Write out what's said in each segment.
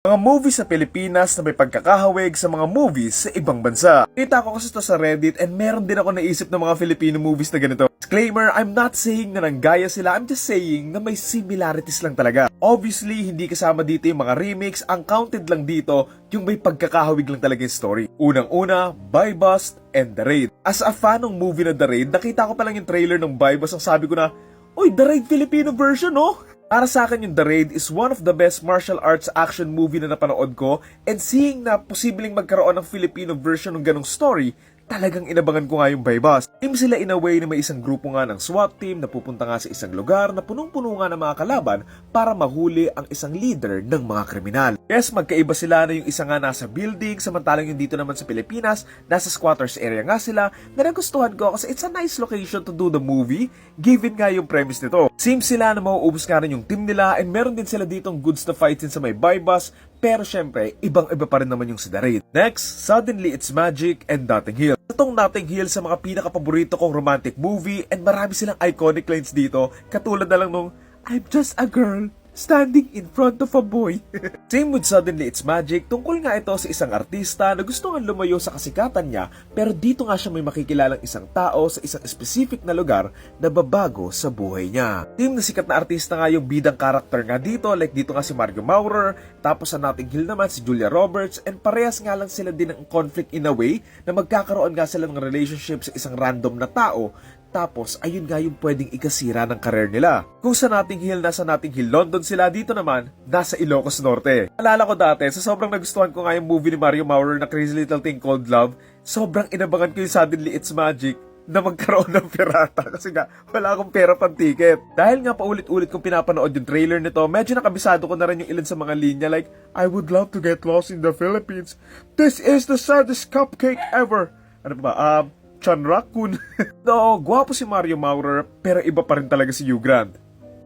Mga movies sa Pilipinas na may pagkakahawig sa mga movies sa ibang bansa. Kita ko kasi to sa Reddit and meron din ako naisip ng mga Filipino movies na ganito. Disclaimer, I'm not saying na nanggaya sila, I'm just saying na may similarities lang talaga. Obviously, hindi kasama dito yung mga remix, ang counted lang dito yung may pagkakahawig lang talaga yung story. Unang-una, Buy Bust and The Raid. As a fan ng movie na The Raid, nakita ko pa lang yung trailer ng Buy Bust, ang sabi ko na, Uy, The Raid Filipino version, no? Para sa akin yung The Raid is one of the best martial arts action movie na napanood ko and seeing na posibleng magkaroon ng Filipino version ng ganong story, talagang inabangan ko nga yung Baybas. Team sila in a way na may isang grupo nga ng SWAT team na pupunta nga sa isang lugar na punong-puno nga ng mga kalaban para mahuli ang isang leader ng mga kriminal. Yes, magkaiba sila na yung isa nga nasa building, samantalang yung dito naman sa Pilipinas, nasa squatters area nga sila, na nagustuhan ko kasi it's a nice location to do the movie, given nga yung premise nito. Seems sila na mauubos nga rin yung team nila and meron din sila ditong goods to fight sa may Baybas, pero syempre, ibang-iba pa rin naman yung si Raid. Next, Suddenly It's Magic and Notting Hill. Itong Notting Hill sa mga pinaka-paborito kong romantic movie and marami silang iconic lines dito, katulad na lang nung, I'm just a girl standing in front of a boy. Same with Suddenly It's Magic, tungkol nga ito sa isang artista na gusto nga lumayo sa kasikatan niya pero dito nga siya may makikilalang isang tao sa isang specific na lugar na babago sa buhay niya. Team na sikat na artista nga yung bidang karakter nga dito like dito nga si Mario Maurer, tapos sa Notting Hill naman si Julia Roberts and parehas nga lang sila din ng conflict in a way na magkakaroon nga sila ng relationship sa isang random na tao tapos, ayun nga yung pwedeng ikasira ng karir nila. Kung sa Notting Hill, nasa Notting Hill, London sila, dito naman, nasa Ilocos Norte. Alala ko dati, sa sobrang nagustuhan ko nga yung movie ni Mario Maurer na Crazy Little Thing Called Love, sobrang inabangan ko yung Suddenly It's Magic na magkaroon ng pirata kasi nga wala akong pera pang ticket. Dahil nga paulit-ulit kong pinapanood yung trailer nito, medyo nakabisado ko na rin yung ilan sa mga linya like, I would love to get lost in the Philippines. This is the saddest cupcake ever. Ano ba? Um, Chan Raccoon. no, gwapo si Mario Maurer, pero iba pa rin talaga si Hugh Grant.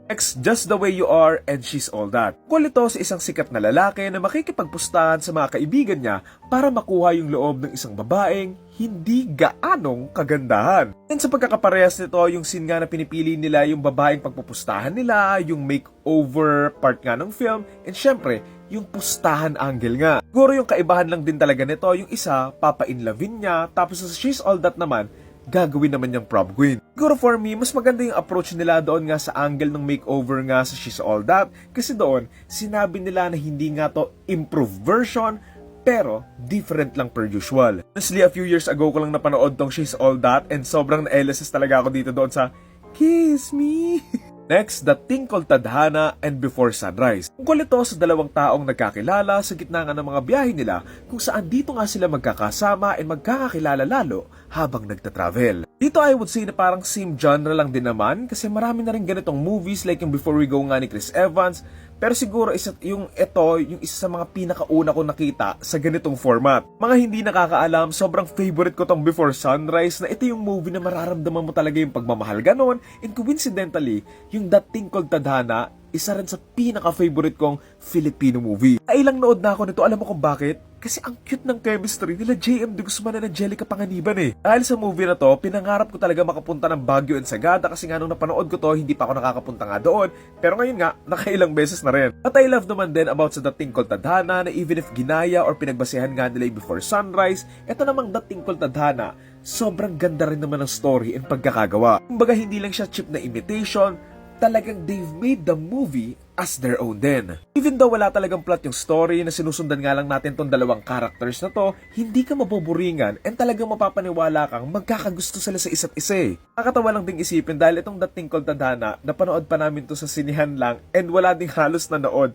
Next, Just the Way You Are and She's All That. Tungkol ito sa isang sikat na lalaki na makikipagpustahan sa mga kaibigan niya para makuha yung loob ng isang babaeng hindi gaanong kagandahan. And sa pagkakaparehas nito, yung scene nga na pinipili nila yung babaeng pagpupustahan nila, yung makeover part nga ng film, and syempre, yung pustahan angle nga. Siguro yung kaibahan lang din talaga nito, yung isa, papa-inlovin niya, tapos sa She's All That naman, gagawin naman niyang prom queen. Siguro for me, mas maganda yung approach nila doon nga sa angle ng makeover nga sa She's All That. Kasi doon, sinabi nila na hindi nga to improved version, pero different lang per usual. Honestly, a few years ago ko lang napanood tong She's All That and sobrang na-LSS talaga ako dito doon sa Kiss Me! Next, The Tinkle Tadhana and Before Sunrise. Tungkol ito sa dalawang taong nagkakilala sa gitna nga ng mga biyahe nila kung saan dito nga sila magkakasama and magkakakilala lalo habang nagta-travel. Dito I would say na parang same genre lang din naman kasi marami na rin ganitong movies like yung Before We Go nga ni Chris Evans pero siguro isa, yung ito, yung isa sa mga pinakauna ko nakita sa ganitong format. Mga hindi nakakaalam, sobrang favorite ko tong Before Sunrise na ito yung movie na mararamdaman mo talaga yung pagmamahal ganon. And coincidentally, yung dating called Tadhana, isa rin sa pinaka-favorite kong Filipino movie. Kailang nood na ako nito, alam mo kung bakit? Kasi ang cute ng chemistry nila JM De Guzman and Angelica Panganiban eh. Dahil sa movie na to, pinangarap ko talaga makapunta ng Baguio and Sagada kasi nga nung napanood ko to, hindi pa ako nakakapunta nga doon. Pero ngayon nga, nakailang beses na rin. At I love naman din about sa dating called Tadhana na even if ginaya or pinagbasehan nga nila Before Sunrise, ito namang dating called Tadhana, sobrang ganda rin naman ng story and pagkakagawa. Kumbaga hindi lang siya cheap na imitation, talagang they've made the movie as their own din. Even though wala talagang plot yung story na sinusundan nga lang natin tong dalawang characters na to, hindi ka mabuburingan and talagang mapapaniwala kang magkakagusto sila sa isa't isa eh. Nakakatawa lang ding isipin dahil itong dating called Tadhana, napanood pa namin to sa sinihan lang and wala ding halos na nood.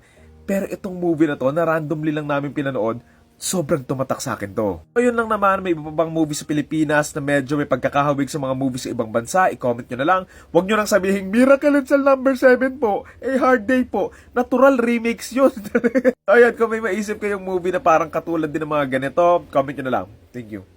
Pero itong movie na to na randomly lang namin pinanood, sobrang tumatak sa akin to. So lang naman, may iba pa bang movie sa Pilipinas na medyo may pagkakahawig sa mga movie sa ibang bansa, i-comment nyo na lang. Huwag nyo nang sabihin, Miracle in Cell number 7 po, A Hard Day po, natural remix yun. so yun, kung may maisip kayong movie na parang katulad din ng mga ganito, comment nyo na lang. Thank you.